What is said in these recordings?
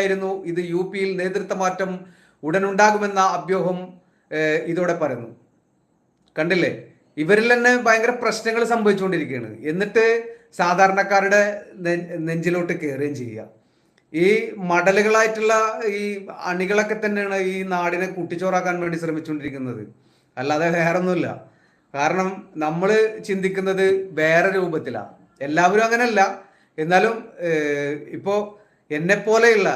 ആയിരുന്നു. ഇത് യു പിയിൽ നേതൃത്വ മാറ്റം ഉടനുണ്ടാകുമെന്ന അഭ്യൂഹം ഇതോടെ പറയുന്നു കണ്ടില്ലേ? ഇവരിൽ തന്നെ ഭയങ്കര പ്രശ്നങ്ങൾ സംഭവിച്ചുകൊണ്ടിരിക്കുകയാണ്. എന്നിട്ട് സാധാരണക്കാരുടെ നെഞ്ചിലോട്ട് കയറുകയും ചെയ്യുക. ഈ മടലുകളായിട്ടുള്ള ഈ അണികളൊക്കെ തന്നെയാണ് ഈ നാടിനെ കുട്ടിച്ചോറാക്കാൻ വേണ്ടി ശ്രമിച്ചുകൊണ്ടിരിക്കുന്നത്. അല്ലാതെ വേറൊന്നുമില്ല. കാരണം നമ്മൾ ചിന്തിക്കുന്നത് വേറെ രൂപത്തിലാണ് എല്ലാവരും അങ്ങനെയല്ല. എന്നാലും ഏഹ്, ഇപ്പോ എന്നെ പോലെയുള്ള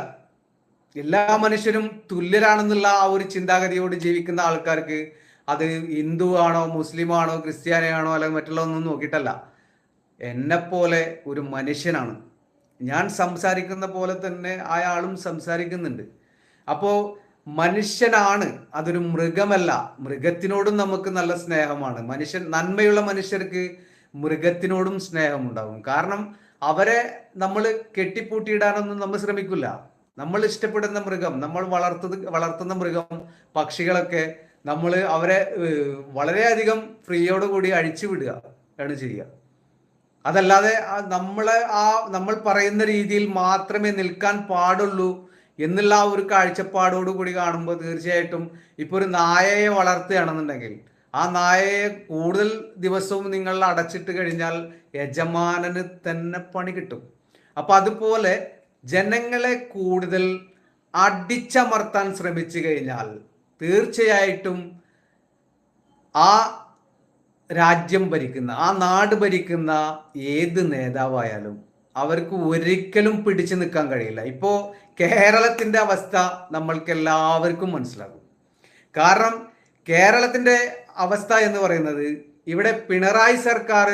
എല്ലാ മനുഷ്യരും തുല്യരാണെന്നുള്ള ആ ഒരു ചിന്താഗതിയോട് ജീവിക്കുന്ന ആൾക്കാർക്ക് അത് ഹിന്ദു ആണോ മുസ്ലിം ആണോ ക്രിസ്ത്യാനിയാണോ അല്ലെങ്കിൽ മറ്റുള്ള ഒന്നും നോക്കിയിട്ടല്ല. എന്നെപ്പോലെ ഒരു മനുഷ്യനാണ്. ഞാൻ സംസാരിക്കുന്ന പോലെ തന്നെ അയാളും സംസാരിക്കുന്നുണ്ട്. അപ്പോൾ മനുഷ്യനാണ് അതൊരു മൃഗമല്ല. മൃഗത്തിനോടും നമുക്ക് നല്ല സ്നേഹമാണ്. മനുഷ്യൻ നന്മയുള്ള മനുഷ്യർക്ക് മൃഗത്തിനോടും സ്നേഹമുണ്ടാകും. കാരണം അവരെ നമ്മൾ കെട്ടിപ്പൂട്ടിയിടാനൊന്നും നമ്മൾ ശ്രമിക്കില്ല. നമ്മൾ ഇഷ്ടപ്പെടുന്ന മൃഗം നമ്മൾ വളർത്തത് വളർത്തുന്ന മൃഗം പക്ഷികളൊക്കെ നമ്മൾ അവരെ വളരെയധികം ഫ്രീയോടുകൂടി അഴിച്ചു വിടുക ആണ് ചെയ്യുക. അതല്ലാതെ നമ്മളെ ആ നമ്മൾ പറയുന്ന രീതിയിൽ മാത്രമേ നിൽക്കാൻ പാടുള്ളൂ എന്നുള്ള ഒരു കാഴ്ചപ്പാടോടുകൂടി കാണുമ്പോൾ തീർച്ചയായിട്ടും ഇപ്പൊ ഒരു നായയെ വളർത്തുകയാണെന്നുണ്ടെങ്കിൽ ആ നായയെ കൂടുതൽ ദിവസവും നിങ്ങൾ അടച്ചിട്ട് കഴിഞ്ഞാൽ യജമാനന് തന്നെ പണി കിട്ടും. അപ്പൊ അതുപോലെ ജനങ്ങളെ കൂടുതൽ അടിച്ചമർത്താൻ ശ്രമിച്ചു കഴിഞ്ഞാൽ തീർച്ചയായിട്ടും ആ രാജ്യം ഭരിക്കുന്ന ആ നാട് ഭരിക്കുന്ന ഏത് നേതാവായാലും അവർക്ക് ഒരിക്കലും പിടിച്ചു നിൽക്കാൻ കഴിയില്ല. ഇപ്പോൾ കേരളത്തിന്റെ അവസ്ഥ നമ്മൾക്ക് എല്ലാവർക്കും മനസ്സിലാകും. കാരണം കേരളത്തിന്റെ അവസ്ഥ എന്ന് പറയുന്നത് ഇവിടെ പിണറായി സർക്കാർ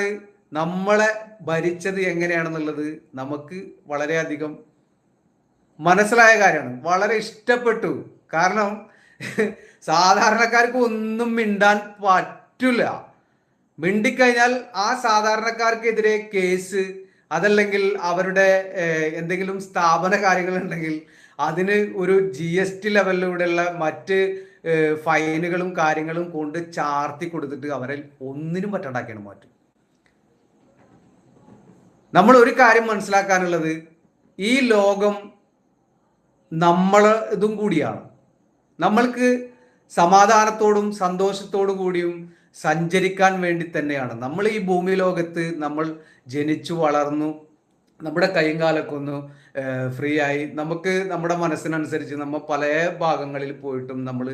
നമ്മളെ ഭരിച്ചത് എങ്ങനെയാണെന്നുള്ളത് നമുക്ക് വളരെയധികം മനസ്സിലായ കാര്യമാണ്. വളരെ ഇഷ്ടപ്പെട്ടു. കാരണം സാധാരണക്കാർക്ക് ഒന്നും മിണ്ടാൻ പറ്റില്ല. മിണ്ടിക്കഴിഞ്ഞാൽ ആ സാധാരണക്കാർക്കെതിരെ കേസ് അതല്ലെങ്കിൽ അവരുടെ എന്തെങ്കിലും സ്ഥാപന കാര്യങ്ങൾ ഉണ്ടെങ്കിൽ അതിന് ഒരു ജി എസ് ടി ലെവലിലൂടെയുള്ള മറ്റ് ഫൈനുകളും കാര്യങ്ങളും കൊണ്ട് ചാർത്തി കൊടുത്തിട്ട് അവരെ ഒന്നിനും പറ്റാണ്ടാക്കിയാണ് മാറ്റും നമ്മൾ ഒരു കാര്യം മനസ്സിലാക്കാനുള്ളത് ഈ ലോകം നമ്മൾ ഇതും കൂടിയാണ്. നമ്മൾക്ക് സമാധാനത്തോടും സന്തോഷത്തോടു കൂടിയും സഞ്ചരിക്കാൻ വേണ്ടി തന്നെയാണ്. നമ്മൾ ഈ ഭൂമി ലോകത്ത് നമ്മൾ ജനിച്ചു വളർന്നു നമ്മുടെ കൈയും കാലൊക്കെ ഒന്ന് ഫ്രീ ആയി നമുക്ക് നമ്മുടെ മനസ്സിനനുസരിച്ച് നമ്മൾ പല ഭാഗങ്ങളിൽ പോയിട്ടും നമ്മൾ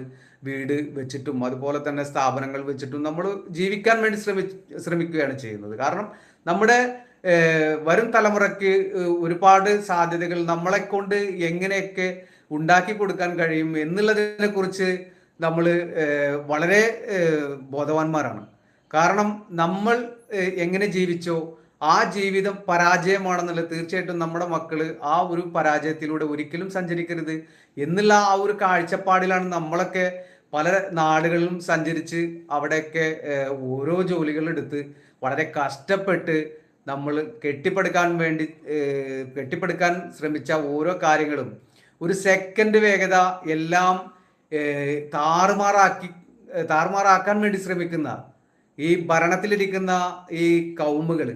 വീട് വെച്ചിട്ടും അതുപോലെ തന്നെ സ്ഥാപനങ്ങൾ വെച്ചിട്ടും നമ്മൾ ജീവിക്കാൻ വേണ്ടി ശ്രമി ശ്രമിക്കുകയാണ് ചെയ്യുന്നത്. കാരണം നമ്മുടെ വരും തലമുറയ്ക്ക് ഒരുപാട് സാധ്യതകൾ നമ്മളെ കൊണ്ട് എങ്ങനെയൊക്കെ ഉണ്ടാക്കി കൊടുക്കാൻ കഴിയും എന്നുള്ളതിനെ കുറിച്ച് നമ്മൾ വളരെ ബോധവാന്മാരാണ്. കാരണം നമ്മൾ എങ്ങനെ ജീവിച്ചോ ആ ജീവിതം പരാജയമാണെന്നുള്ളത് തീർച്ചയായിട്ടും നമ്മുടെ മക്കൾ ആ ഒരു പരാജയത്തിലൂടെ ഒരിക്കലും സഞ്ചരിക്കരുത്. എന്നുള്ള ആ ഒരു കാഴ്ചപ്പാടിലാണ് നമ്മളൊക്കെ പല നാടുകളിലും സഞ്ചരിച്ച് അവിടെയൊക്കെ ഓരോ ജോലികൾ എടുത്ത് വളരെ കഷ്ടപ്പെട്ട് നമ്മൾ കെട്ടിപ്പടുക്കാൻ വേണ്ടി കെട്ടിപ്പടുക്കാൻ ശ്രമിച്ച ഓരോ കാര്യങ്ങളും ഒരു സെക്കൻഡ് വേഗത എല്ലാം താറുമാറാക്കി താറുമാറാക്കാൻ വേണ്ടി ശ്രമിക്കുന്ന ഈ ഭരണത്തിലിരിക്കുന്ന ഈ കൗമുകൾ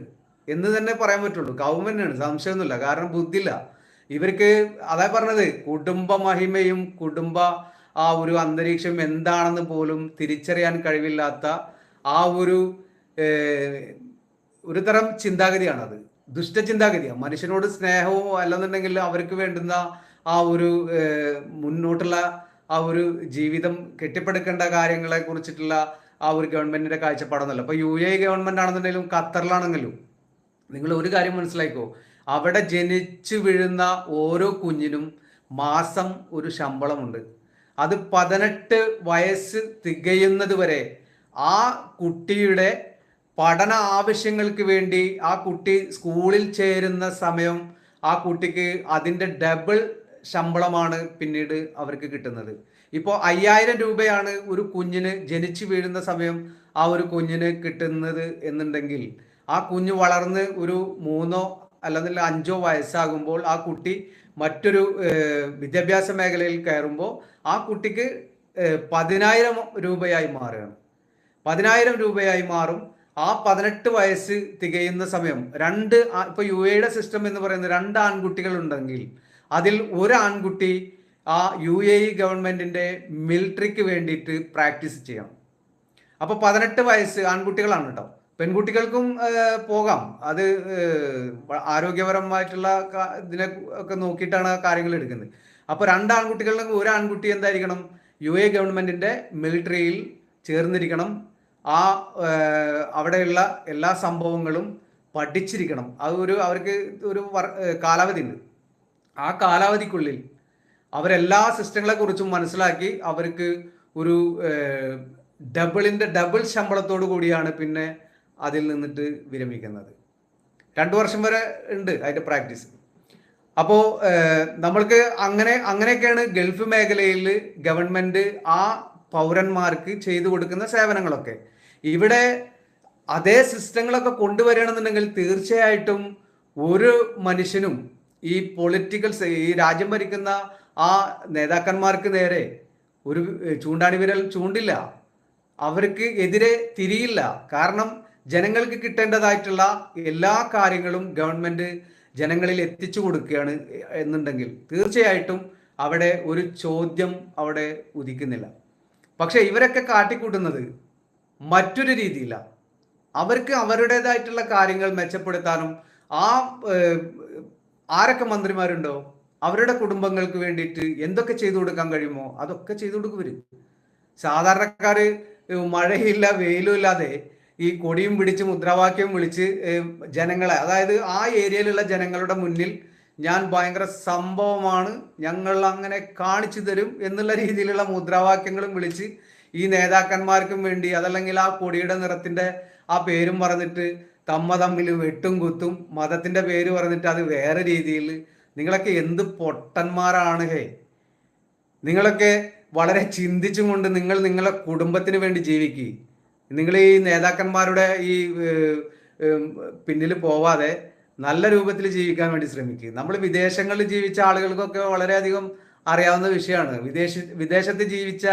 എന്ന് തന്നെ പറയാൻ പറ്റുള്ളൂ. കൗമനാണ് സംശയമൊന്നുമില്ല. കാരണം ബുദ്ധിയില്ല. ഇവർക്ക് അതാ പറഞ്ഞത്. കുടുംബ മഹിമയും കുടുംബ ആ ഒരു അന്തരീക്ഷം എന്താണെന്ന് പോലും തിരിച്ചറിയാൻ കഴിവില്ലാത്ത ആ ഒരു ഒരു തരം ചിന്താഗതിയാണത്. ദുഷ്ടചിന്താഗതിയാണ് മനുഷ്യനോട് സ്നേഹവും അല്ലെന്നുണ്ടെങ്കിൽ അവർക്ക് വേണ്ടുന്ന ആ ഒരു മുന്നോട്ടുള്ള ആ ഒരു ജീവിതം കെട്ടിപ്പടുക്കേണ്ട കാര്യങ്ങളെ കുറിച്ചിട്ടുള്ള ആ ഒരു ഗവൺമെന്റിന്റെ കാഴ്ചപ്പാടൊന്നുമല്ല. ഇപ്പൊ യു എ ഗവൺമെന്റ് ആണെന്നുണ്ടെങ്കിലും ഖത്തറിലാണെങ്കിലും നിങ്ങൾ ഒരു കാര്യം മനസ്സിലാക്കോ അവിടെ ജനിച്ചു വീഴുന്ന ഓരോ കുഞ്ഞിനും മാസം ഒരു ശമ്പളമുണ്ട്. അത് പതിനെട്ട് വയസ്സ് തികയുന്നത് വരെ ആ കുട്ടിയുടെ പഠന ആവശ്യങ്ങൾക്ക് വേണ്ടി ആ കുട്ടി സ്കൂളിൽ ചേരുന്ന സമയം ആ കുട്ടിക്ക് അതിന്റെ ഡബിൾ ശമ്പളമാണ് പിന്നീട് അവർക്ക് കിട്ടുന്നത്. ഇപ്പോൾ അയ്യായിരം രൂപയാണ് ഒരു കുഞ്ഞിന് ജനിച്ചു വീഴുന്ന സമയം ആ ഒരു കുഞ്ഞിന് കിട്ടുന്നത് എന്നുണ്ടെങ്കിൽ ആ കുഞ്ഞ് വളർന്ന് ഒരു മൂന്നോ അല്ലെങ്കിൽ അഞ്ചോ വയസ്സാകുമ്പോൾ ആ കുട്ടി മറ്റൊരു വിദ്യാഭ്യാസ മേഖലയിൽ കയറുമ്പോൾ ആ കുട്ടിക്ക് പതിനായിരം രൂപയായി മാറുകയാണ്. പതിനായിരം രൂപയായി മാറും. ആ പതിനെട്ട് വയസ്സ് തികയുന്ന സമയം രണ്ട് ഇപ്പൊ യു എയുടെ സിസ്റ്റം എന്ന് പറയുന്നത് രണ്ട് ആൺകുട്ടികൾ ഉണ്ടെങ്കിൽ അതിൽ ഒരു ആൺകുട്ടി ആ യു എ ഗവൺമെന്റിന്റെ മിലിറ്ററിക്ക് വേണ്ടിയിട്ട് പ്രാക്ടീസ് ചെയ്യണം. അപ്പോൾ പതിനെട്ട് വയസ്സ് ആൺകുട്ടികളാണ് കേട്ടോ പെൺകുട്ടികൾക്കും പോകാം. അത് ആരോഗ്യപരമായിട്ടുള്ള ഇതിനെ ഒക്കെ നോക്കിയിട്ടാണ് കാര്യങ്ങൾ എടുക്കുന്നത്. അപ്പോൾ രണ്ട് ആൺകുട്ടികളിൽ ഒരു ആൺകുട്ടി എന്തായിരിക്കണം? യു എ ഗവൺമെന്റിന്റെ മിലിറ്ററിയിൽ ചേർന്നിരിക്കണം. ആ അവിടെയുള്ള എല്ലാ സംഭവങ്ങളും പഠിച്ചിരിക്കണം. അത് ഒരു അവർക്ക് ഒരു കാലാവധി ഉണ്ട്. ആ കാലാവധിക്കുള്ളിൽ അവരെല്ലാ സിസ്റ്റങ്ങളെ കുറിച്ചും മനസ്സിലാക്കി അവർക്ക് ഒരു ഡബിളിന്റെ ഡബിൾ ശമ്പളത്തോടു കൂടിയാണ് പിന്നെ അതിൽ നിന്നിട്ട് വിരമിക്കുന്നത്. രണ്ടു വർഷം വരെ ഉണ്ട് അതിന്റെ പ്രാക്ടീസ്. അപ്പോൾ നമ്മൾക്ക് അങ്ങനെ അങ്ങനെയൊക്കെയാണ് ഗൾഫ് മേഖലയിൽ ഗവൺമെന്റ് ആ പൗരന്മാർക്ക് ചെയ്തു കൊടുക്കുന്ന സേവനങ്ങളൊക്കെ. ഇവിടെ അതേ സിസ്റ്റങ്ങളൊക്കെ കൊണ്ടുവരണമെന്നുണ്ടെങ്കിൽ തീർച്ചയായിട്ടും ഒരു മനുഷ്യനും ഈ പൊളിറ്റിക്കൽ ഈ രാജ്യം ഭരിക്കുന്ന ആ നേതാക്കന്മാർക്ക് നേരെ ഒരു ചൂണ്ടാണി വിരൽ ചൂണ്ടില്ല. അവർക്ക് എതിരെ തിരിയില്ല. കാരണം ജനങ്ങൾക്ക് കിട്ടേണ്ടതായിട്ടുള്ള എല്ലാ കാര്യങ്ങളും ഗവൺമെന്റ് ജനങ്ങളിൽ എത്തിച്ചു കൊടുക്കുകയാണ് എന്നുണ്ടെങ്കിൽ തീർച്ചയായിട്ടും അവിടെ ഒരു ചോദ്യം അവിടെ ഉദിക്കുന്നില്ല. പക്ഷെ ഇവരൊക്കെ കാട്ടിക്കൂട്ടുന്നത് മറ്റൊരു രീതിയിലാണ് അവർക്ക് അവരുടേതായിട്ടുള്ള കാര്യങ്ങൾ മെച്ചപ്പെടുത്താനും ആ ആരൊക്കെ മന്ത്രിമാരുണ്ടോ അവരുടെ കുടുംബങ്ങൾക്ക് വേണ്ടിയിട്ട് എന്തൊക്കെ ചെയ്തു കൊടുക്കാൻ കഴിയുമോ അതൊക്കെ ചെയ്തു കൊടുക്കും സാധാരണക്കാര് മഴയില്ല വെയിലും ഇല്ലാതെ ഈ കൊടിയും പിടിച്ച് മുദ്രാവാക്യം വിളിച്ച് ജനങ്ങളെ അതായത് ആ ഏരിയയിലുള്ള ജനങ്ങളുടെ മുന്നിൽ ഞാൻ ഭയങ്കര സംഭവമാണ് ഞങ്ങൾ അങ്ങനെ കാണിച്ചു തരും എന്നുള്ള രീതിയിലുള്ള മുദ്രാവാക്യങ്ങളും വിളിച്ച് ഈ നേതാക്കന്മാർക്കും വേണ്ടി അതല്ലെങ്കിൽ ആ കൊടിയുടെ നിറത്തിന്റെ ആ പേരും പറഞ്ഞിട്ട് തമ്മ തമ്മിൽ വെട്ടും കുത്തും മതത്തിന്റെ പേര് പറഞ്ഞിട്ട് അത് വേറെ രീതിയിൽ നിങ്ങളൊക്കെ എന്ത് പൊട്ടന്മാരാണ് ഹേ? നിങ്ങളൊക്കെ വളരെ ചിന്തിച്ചുകൊണ്ട് നിങ്ങൾ നിങ്ങളെ കുടുംബത്തിന് വേണ്ടി ജീവിക്കുക നിങ്ങൾ ഈ നേതാക്കന്മാരുടെ ഈ പിന്നിൽ പോവാതെ നല്ല രൂപത്തിൽ ജീവിക്കാൻ വേണ്ടി ശ്രമിക്കുക നമ്മൾ വിദേശങ്ങളിൽ ജീവിച്ച ആളുകൾക്കൊക്കെ വളരെയധികം അറിയാവുന്ന വിഷയമാണ്. വിദേശ വിദേശത്ത് ജീവിച്ച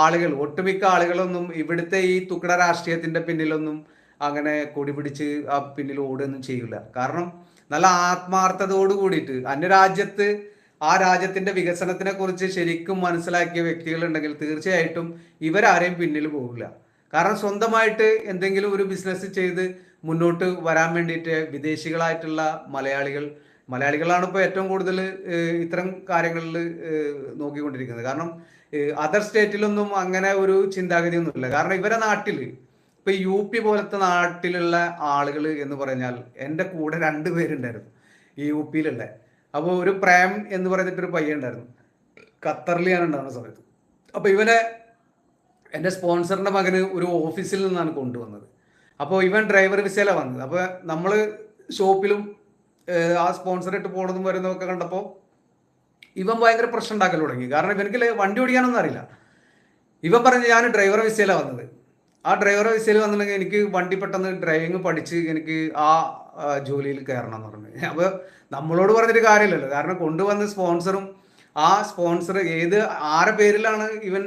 ആളുകൾ ഒട്ടുമിക്ക ആളുകളൊന്നും ഇവിടുത്തെ ഈ തുക്കട രാഷ്ട്രീയത്തിന്റെ പിന്നിലൊന്നും അങ്ങനെ കൊടി പിടിച്ച് ആ പിന്നിൽ ഓടുകയൊന്നും ചെയ്യില്ല കാരണം നല്ല ആത്മാർത്ഥതയോട് കൂടിയിട്ട് അന്യരാജ്യത്ത് ആ രാജ്യത്തിന്റെ വികസനത്തിനെ കുറിച്ച് ശരിക്കും മനസ്സിലാക്കിയ വ്യക്തികളുണ്ടെങ്കിൽ തീർച്ചയായിട്ടും ഇവരാരെയും പിന്നിൽ പോകില്ല കാരണം സ്വന്തമായിട്ട് എന്തെങ്കിലും ഒരു ബിസിനസ് ചെയ്ത് മുന്നോട്ട് വരാൻ വേണ്ടിയിട്ട് വിദേശികളായിട്ടുള്ള മലയാളികൾ മലയാളികളാണ് ഇപ്പോൾ ഏറ്റവും കൂടുതൽ ഇത്തരം കാര്യങ്ങളിൽ നോക്കിക്കൊണ്ടിരിക്കുന്നത്. കാരണം അതർ സ്റ്റേറ്റിലൊന്നും അങ്ങനെ ഒരു ചിന്താഗതി ഒന്നുമില്ല കാരണം ഇവരെ നാട്ടിൽ ഇപ്പൊ യു പി പോലത്തെ നാട്ടിലുള്ള ആളുകൾ എന്ന് പറഞ്ഞാൽ എന്റെ കൂടെ രണ്ട് പേരുണ്ടായിരുന്നു. ഈ യു പിയിലുള്ള അപ്പോൾ ഒരു പ്രേം എന്ന് പറഞ്ഞിട്ടൊരു പയ്യുണ്ടായിരുന്നു ഉണ്ടായിരുന്നു. ഞാൻ ഉണ്ടാകുന്ന സമയത്ത്. അപ്പോൾ ഇവനെ എന്റെ സ്പോൺസറിന്റെ മകന് ഒരു ഓഫീസിൽ നിന്നാണ് കൊണ്ടുവന്നത്. അപ്പോൾ ഇവൻ ഡ്രൈവർ വിസയില വന്നത്. അപ്പോൾ നമ്മൾ ഷോപ്പിലും ആ സ്പോൺസറായിട്ട് പോണതും വരുന്നതൊക്കെ കണ്ടപ്പോൾ ഇവൻ ഭയങ്കര പ്രശ്നം ഉണ്ടാക്കൽ തുടങ്ങി. കാരണം ഇവനക്ക് വണ്ടി ഓടിക്കാനൊന്നും അറിയില്ല. ഇവൻ പറഞ്ഞു ഞാൻ ഡ്രൈവർ വിസയില വന്നത്. ആ ഡ്രൈവർ വിസയിൽ വന്നിട്ടുണ്ടെങ്കിൽ എനിക്ക് വണ്ടി പെട്ടെന്ന് ഡ്രൈവിങ് പഠിച്ച് എനിക്ക് ആ ജോലിയിൽ കയറണം എന്ന് പറഞ്ഞു. അപ്പോൾ നമ്മളോട് പറഞ്ഞിട്ട് കാര്യമില്ലല്ലോ. കാരണം കൊണ്ടുവന്ന സ്പോൺസറും ആ സ്പോൺസർ ഏത് ആരെ പേരിലാണ് ഇവൻ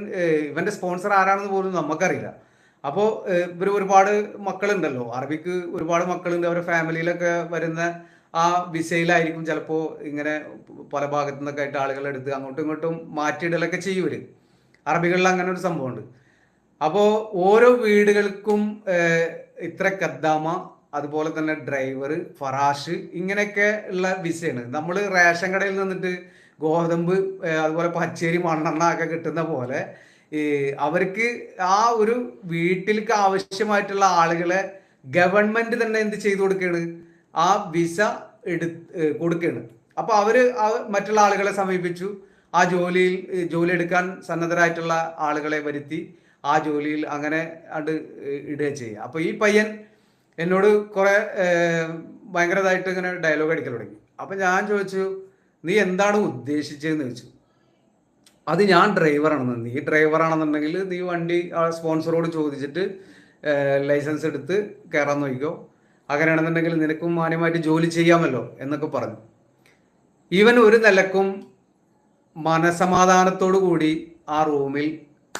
ഇവന്റെ സ്പോൺസർ ആരാണെന്ന് പോലും നമുക്കറിയില്ല അപ്പോൾ ഇവർ ഒരുപാട് മക്കളുണ്ടല്ലോ. അറബിക്ക് ഒരുപാട് മക്കളുണ്ട്. അവരുടെ ഫാമിലിയിലൊക്കെ വരുന്ന ആ വിസയിലായിരിക്കും ചിലപ്പോൾ ഇങ്ങനെ പല ഭാഗത്തു നിന്നൊക്കെ ആയിട്ട് ആളുകൾ എടുത്ത് അങ്ങോട്ടും ഇങ്ങോട്ടും മാറ്റിയിടലൊക്കെ ചെയ്യൂര് അറബികളിൽ അങ്ങനെ ഒരു സംഭവമുണ്ട്. അപ്പോൾ ഓരോ വീടുകൾക്കും ഇത്ര കദ്ദാമ അതുപോലെ തന്നെ ഡ്രൈവർ ഫറാഷ് ഇങ്ങനെയൊക്കെ ഉള്ള വിസയാണ്. നമ്മൾ റേഷൻ കടയിൽ നിന്നിട്ട് ഗോതമ്പ് അതുപോലെ പച്ചരി മണ്ണെണ്ണ ഒക്കെ കിട്ടുന്ന പോലെ ഈ അവർക്ക് ആ ഒരു വീട്ടിലേക്ക് ആവശ്യമായിട്ടുള്ള ആളുകളെ ഗവൺമെന്റ് തന്നെ എന്ത് ചെയ്തു കൊടുക്കുകയാണ് ആ വിസ എടു കൊടുക്കുകയാണ് അപ്പൊ അവർ മറ്റുള്ള ആളുകളെ സമീപിച്ചു. ആ ജോലിയിൽ ജോലി എടുക്കാൻ സന്നദ്ധരായിട്ടുള്ള ആളുകളെ വരുത്തി ആ ജോലിയിൽ അങ്ങനെ അത് ഇടുക ചെയ്യുക. അപ്പോൾ ഈ പയ്യൻ എന്നോട് കുറെ ഭയങ്കരതായിട്ട് ഇങ്ങനെ ഡയലോഗ് അടിക്കൽ തുടങ്ങി. അപ്പൊ ഞാൻ ചോദിച്ചു നീ എന്താണ് ഉദ്ദേശിച്ചതെന്ന് ചോദിച്ചു. അത് ഞാൻ ഡ്രൈവറാണെന്ന് നീ ഡ്രൈവറാണെന്നുണ്ടെങ്കിൽ നീ വണ്ടി ആ സ്പോൺസറോട് ചോദിച്ചിട്ട് ലൈസൻസ് എടുത്ത് കയറാൻ നോക്കിക്കോ. അങ്ങനെയാണെന്നുണ്ടെങ്കിൽ നിനക്കും മാന്യമായിട്ട് ജോലി ചെയ്യാമല്ലോ എന്നൊക്കെ പറഞ്ഞു. ഈവൻ ഒരു നിലക്കും മനസമാധാനത്തോടു കൂടി ആ റൂമിൽ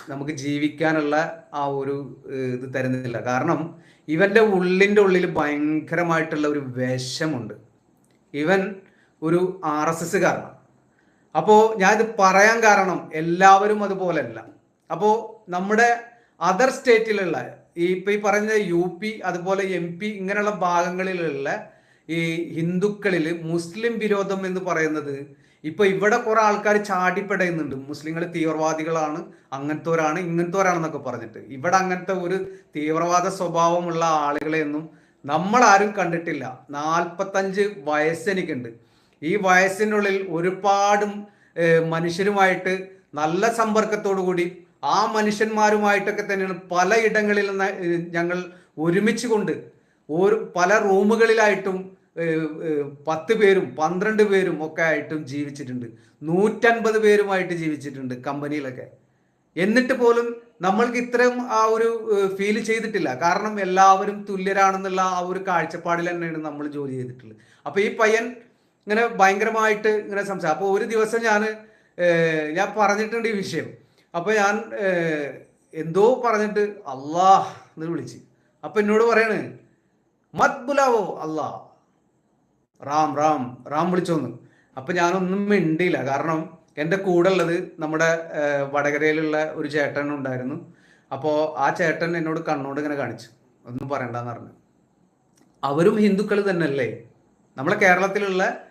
നമുക്ക് ജീവിക്കാനുള്ള ആ ഒരു ഇത് തരുന്നില്ല. കാരണം ഇവന്റെ ഉള്ളിന്റെ ഉള്ളിൽ ഭയങ്കരമായിട്ടുള്ള ഒരു വിഷമുണ്ട്. ഇവൻ ഒരു ആർ എസ് എസ്സുകാരനാണ് അപ്പോൾ ഞാൻ ഇത് പറയാൻ കാരണം എല്ലാവരും അതുപോലല്ല അപ്പോൾ നമ്മുടെ അതർ സ്റ്റേറ്റിലുള്ള ഈ ഇപ്പൊ ഈ പറഞ്ഞ യു പി അതുപോലെ എം പി ഇങ്ങനെയുള്ള ഭാഗങ്ങളിലുള്ള ഈ ഹിന്ദുക്കളിൽ മുസ്ലിം വിരോധം എന്ന് പറയുന്നത് ഇപ്പൊ ഇവിടെ കുറെ ആൾക്കാർ ചാടിപ്പെടയുന്നുണ്ട്. മുസ്ലിങ്ങൾ തീവ്രവാദികളാണ് അങ്ങനത്തോരാണ് ഇങ്ങനത്തോരാണെന്നൊക്കെ പറഞ്ഞിട്ട്. ഇവിടെ അങ്ങനത്തെ ഒരു തീവ്രവാദ സ്വഭാവമുള്ള ആളുകളെയൊന്നും നമ്മൾ ആരും കണ്ടിട്ടില്ല. നാൽപ്പത്തഞ്ച് വയസ്സെനിക്കുണ്ട്. ഈ വയസ്സിനുള്ളിൽ ഒരുപാട് മനുഷ്യരുമായിട്ട് നല്ല സമ്പർക്കത്തോടു കൂടി ആ മനുഷ്യന്മാരുമായിട്ടൊക്കെ തന്നെയാണ് പലയിടങ്ങളിൽ ഞങ്ങൾ ഒരുമിച്ച് കൊണ്ട് ഒരു പല റൂമുകളിലായിട്ടും പത്ത് പേരും പന്ത്രണ്ട് പേരും ഒക്കെ ആയിട്ടും ജീവിച്ചിട്ടുണ്ട്. നൂറ്റൻപത് പേരുമായിട്ട് ജീവിച്ചിട്ടുണ്ട് കമ്പനിയിലൊക്കെ. എന്നിട്ട് പോലും നമ്മൾക്ക് ഇത്രയും ആ ഒരു ഫീൽ ചെയ്തിട്ടില്ല. കാരണം എല്ലാവരും തുല്യരാണെന്നുള്ള ആ ഒരു കാഴ്ചപ്പാടിൽ തന്നെയാണ് നമ്മൾ ജോലി ചെയ്തിട്ടുള്ളത്. അപ്പൊ ഈ പയ്യൻ ഇങ്ങനെ ഭയങ്കരമായിട്ട് ഇങ്ങനെ സംസാരം അപ്പോൾ ഒരു ദിവസം ഞാൻ ഞാൻ പറഞ്ഞിട്ടുണ്ട് ഈ വിഷയം. അപ്പോൾ ഞാൻ എന്തോ പറഞ്ഞിട്ട് അള്ളാഹ് എന്ന് വിളിച്ച്. അപ്പം എന്നോട് പറയാണ് മത്ബുലാവോ ബുലാവോ അല്ലാ റാം റാം റാം വിളിച്ചോന്ന്. അപ്പം ഞാനൊന്നും മിണ്ടിയില്ല. കാരണം എന്റെ കൂടെ ഉള്ളത് നമ്മുടെ വടകരയിലുള്ള ഒരു ചേട്ടൻ ഉണ്ടായിരുന്നു. അപ്പോൾ ആ ചേട്ടൻ എന്നോട് കണ്ണോട് ഇങ്ങനെ കാണിച്ചു. ഒന്നും പറയണ്ടെന്ന് പറഞ്ഞു. അവരും ഹിന്ദുക്കൾ തന്നെയല്ലേ? നമ്മളെ കേരളത്തിലുള്ള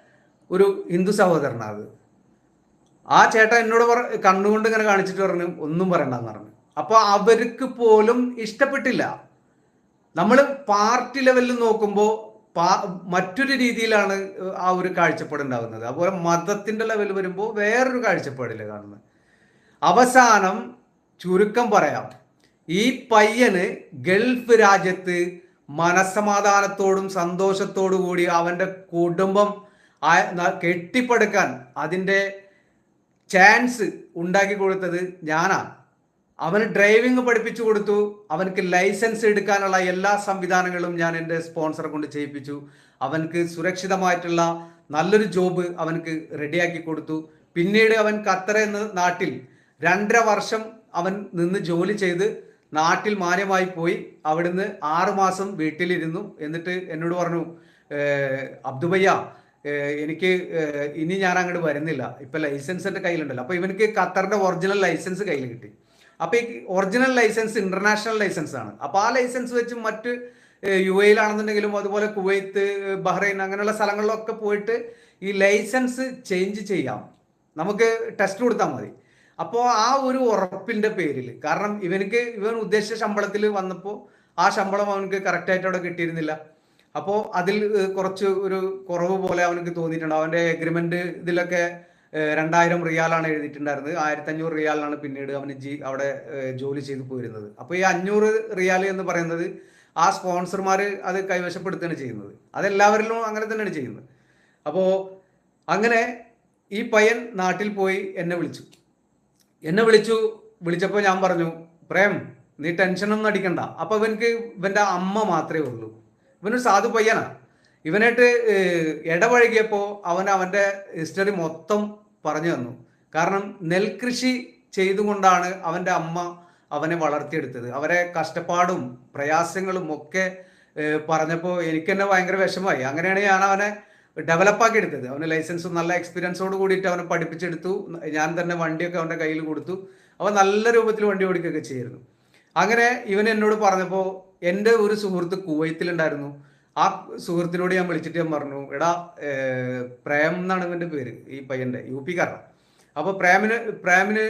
ഒരു ഹിന്ദു സഹോദരനാണ് അത്. ആ ചേട്ടൻ എന്നോട് പറ കണ്ണുകൊണ്ട് ഇങ്ങനെ കാണിച്ചിട്ട് പറഞ്ഞു ഒന്നും പറയണ്ടെന്ന് പറഞ്ഞു. അപ്പോൾ അവർക്ക് പോലും ഇഷ്ടപ്പെട്ടില്ല. നമ്മൾ പാർട്ടി ലെവലിൽ നോക്കുമ്പോൾ മറ്റൊരു രീതിയിലാണ് ആ ഒരു കാഴ്ചപ്പാട് ഉണ്ടാകുന്നത് അതുപോലെ മതത്തിന്റെ ലെവൽ വരുമ്പോൾ വേറൊരു കാഴ്ചപ്പാടില്ല കാണുന്നത്. അവസാനം ചുരുക്കം പറയാം. ഈ പയ്യന് ഗൾഫ് രാജ്യത്ത് മനസ്സമാധാനത്തോടും സന്തോഷത്തോടു കൂടി അവന്റെ കുടുംബം കെട്ടിപ്പടുക്കാൻ അതിന്റെ ചാൻസ് ഉണ്ടാക്കി കൊടുത്തത് ഞാനാണ്. അവന് ഡ്രൈവിംഗ് പഠിപ്പിച്ചു കൊടുത്തു. അവനക്ക് ലൈസൻസ് എടുക്കാനുള്ള എല്ലാ സംവിധാനങ്ങളും ഞാൻ എന്റെ സ്പോൺസറെ കൊണ്ട് ചെയ്യിപ്പിച്ചു. അവനക്ക് സുരക്ഷിതമായിട്ടുള്ള നല്ലൊരു ജോബ് അവനക്ക് റെഡിയാക്കി കൊടുത്തു. പിന്നീട് അവൻ ഖത്തർ എന്ന നാട്ടിൽ രണ്ടര വർഷം അവൻ നിന്ന് ജോലി ചെയ്ത് നാട്ടിൽ മാന്യമായി പോയി. അവിടുന്ന് ആറുമാസം വീട്ടിലിരുന്നു. എന്നിട്ട് എന്നോട് പറഞ്ഞു അബ്ദുബയ്യ എനിക്ക് ഇനി ഞാൻ അങ്ങോട്ട് വരുന്നില്ല. ഇപ്പൊ ലൈസൻസ് എന്റെ കയ്യിലുണ്ടല്ലോ. അപ്പൊ ഇവനക്ക് ഖത്തറിന്റെ ഒറിജിനൽ ലൈസൻസ് കയ്യിൽ കിട്ടി. അപ്പൊ ഈ ഒറിജിനൽ ലൈസൻസ് ഇന്റർനാഷണൽ ലൈസൻസ് ആണ്. അപ്പൊ ആ ലൈസൻസ് വെച്ച് മറ്റ് യു എയിലാണെന്നുണ്ടെങ്കിലും അതുപോലെ കുവൈത്ത് ബഹ്റൈൻ അങ്ങനെയുള്ള സ്ഥലങ്ങളിലൊക്കെ പോയിട്ട് ഈ ലൈസൻസ് ചേഞ്ച് ചെയ്യാം. നമുക്ക് ടെസ്റ്റ് കൊടുത്താൽ മതി. അപ്പോൾ ആ ഒരു ഉറപ്പിന്റെ പേരിൽ കാരണം ഇവനക്ക് ഇവൻ ഉദ്ദേശിച്ച ശമ്പളത്തിൽ വന്നപ്പോൾ ആ ശമ്പളം അവനക്ക് കറക്റ്റായിട്ട് അവിടെ കിട്ടിയിരുന്നില്ല. അപ്പോൾ അതിൽ കുറച്ച് ഒരു കുറവ് പോലെ അവനക്ക് തോന്നിയിട്ടുണ്ട്. അവന്റെ എഗ്രിമെന്റ് ഇതിലൊക്കെ രണ്ടായിരം റിയാലാണ് എഴുതിയിട്ടുണ്ടായിരുന്നത്. ആയിരത്തി അഞ്ഞൂറ് റിയാലാണ് പിന്നീട് അവന് ജി അവിടെ ജോലി ചെയ്തു പോയിരുന്നത്. അപ്പോൾ ഈ അഞ്ഞൂറ് റിയാൽ എന്ന് പറയുന്നത് ആ സ്പോൺസർമാർ അത് കൈവശപ്പെടുത്തുകയാണ് ചെയ്യുന്നത്. അതെല്ലാവരിലും അങ്ങനെ തന്നെയാണ് ചെയ്യുന്നത്. അപ്പോൾ അങ്ങനെ ഈ പയ്യൻ നാട്ടിൽ പോയി എന്നെ വിളിച്ചു. എന്നെ വിളിച്ചു വിളിച്ചപ്പോൾ ഞാൻ പറഞ്ഞു പ്രേം നീ ടെൻഷനൊന്നും അടിക്കണ്ട. അപ്പൊ ഇവനക്ക് ഇവന്റെ അമ്മ മാത്രമേ ഉള്ളൂ. ഇവനൊരു സാധു പയ്യനാ. ഇവനായിട്ട് ഇടപഴകിയപ്പോൾ അവൻ അവന്റെ ഹിസ്റ്ററി മൊത്തം പറഞ്ഞു തന്നു. കാരണം നെൽകൃഷി ചെയ്തുകൊണ്ടാണ് അവന്റെ അമ്മ അവനെ വളർത്തിയെടുത്തത്. അവരെ കഷ്ടപ്പാടും പ്രയാസങ്ങളും ഒക്കെ പറഞ്ഞപ്പോൾ എനിക്ക് തന്നെ ഭയങ്കര വിഷമമായി. അങ്ങനെയാണ് ഞാൻ അവനെ ഡെവലപ്പാക്കി എടുത്തത് അവന് ലൈസൻസും നല്ല എക്സ്പീരിയൻസോട് കൂടിയിട്ട് അവനെ പഠിപ്പിച്ചെടുത്തു. ഞാൻ തന്നെ വണ്ടിയൊക്കെ അവന്റെ കയ്യിൽ കൊടുത്തു. അവൻ നല്ല രൂപത്തിൽ വണ്ടി ഓടിക്കുകയൊക്കെ ചെയ്യുന്നു അങ്ങനെ ഇവൻ എന്നോട് പറഞ്ഞപ്പോൾ എന്റെ ഒരു സുഹൃത്ത് കുവൈത്തിലുണ്ടായിരുന്നു. ആ സുഹൃത്തിനോട് ഞാൻ വിളിച്ചിട്ട് ഞാൻ പറഞ്ഞു എടാ പ്രേം എന്നാണ് ഇവന്റെ പേര് ഈ പയ്യന്റെ യു പി കാരണം അപ്പൊ പ്രേമിന് പ്രേമിന്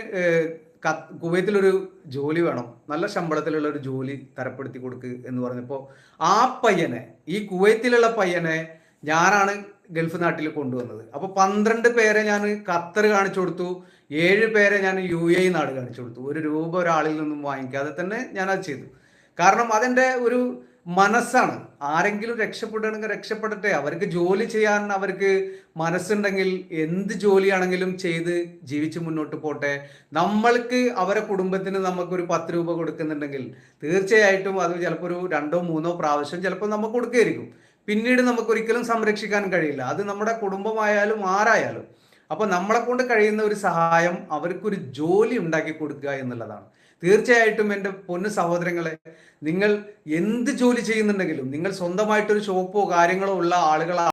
കുവൈത്തിലൊരു ജോലി വേണം. നല്ല ശമ്പളത്തിലുള്ള ഒരു ജോലി തരപ്പെടുത്തി കൊടുക്ക് എന്ന് പറഞ്ഞപ്പോൾ ആ പയ്യനെ ഈ കുവൈത്തിലുള്ള പയ്യനെ ഞാനാണ് ഗൾഫ് നാട്ടിൽ കൊണ്ടുവന്നത്. അപ്പോൾ പന്ത്രണ്ട് പേരെ ഞാൻ ഖത്തർ കാണിച്ചു കൊടുത്തു ഏഴ് പേരെ ഞാൻ യു എ നാട് കാണിച്ചു കൊടുത്തു. ഒരു രൂപ ഒരാളിൽ നിന്നും വാങ്ങിക്കാതെ തന്നെ ഞാനത് ചെയ്തു. കാരണം അതെന്റെ ഒരു മനസ്സാണ്. ആരെങ്കിലും രക്ഷപ്പെടുകയാണെങ്കിൽ രക്ഷപ്പെടട്ടെ. അവർക്ക് ജോലി ചെയ്യാൻ അവർക്ക് മനസ്സുണ്ടെങ്കിൽ എന്ത് ജോലിയാണെങ്കിലും ചെയ്ത് ജീവിച്ച് മുന്നോട്ട് പോട്ടെ. നമ്മൾക്ക് അവരെ കുടുംബത്തിന് നമുക്കൊരു പത്ത് രൂപ കൊടുക്കുന്നുണ്ടെങ്കിൽ തീർച്ചയായിട്ടും അത് ചിലപ്പോൾ ഒരു രണ്ടോ മൂന്നോ പ്രാവശ്യം ചിലപ്പോൾ നമുക്ക് കൊടുക്കുകയായിരിക്കും. പിന്നീട് നമുക്ക് ഒരിക്കലും സംരക്ഷിക്കാൻ കഴിയില്ല. അത് നമ്മുടെ കുടുംബമായാലും ആരായാലും. അപ്പോൾ നമ്മളെ കൊണ്ട് കഴിയുന്ന ഒരു സഹായം അവർക്കൊരു ജോലി ഉണ്ടാക്കി കൊടുക്കുക എന്നുള്ളതാണ്. തീർച്ചയായിട്ടും എന്റെ പൊന്നു സഹോദരങ്ങളെ നിങ്ങൾ എന്ത് ജോലി ചെയ്യുന്നുണ്ടെങ്കിലും നിങ്ങൾ സ്വന്തമായിട്ടൊരു ഷോപ്പോ കാര്യങ്ങളോ ഉള്ള ആളുകളാണ്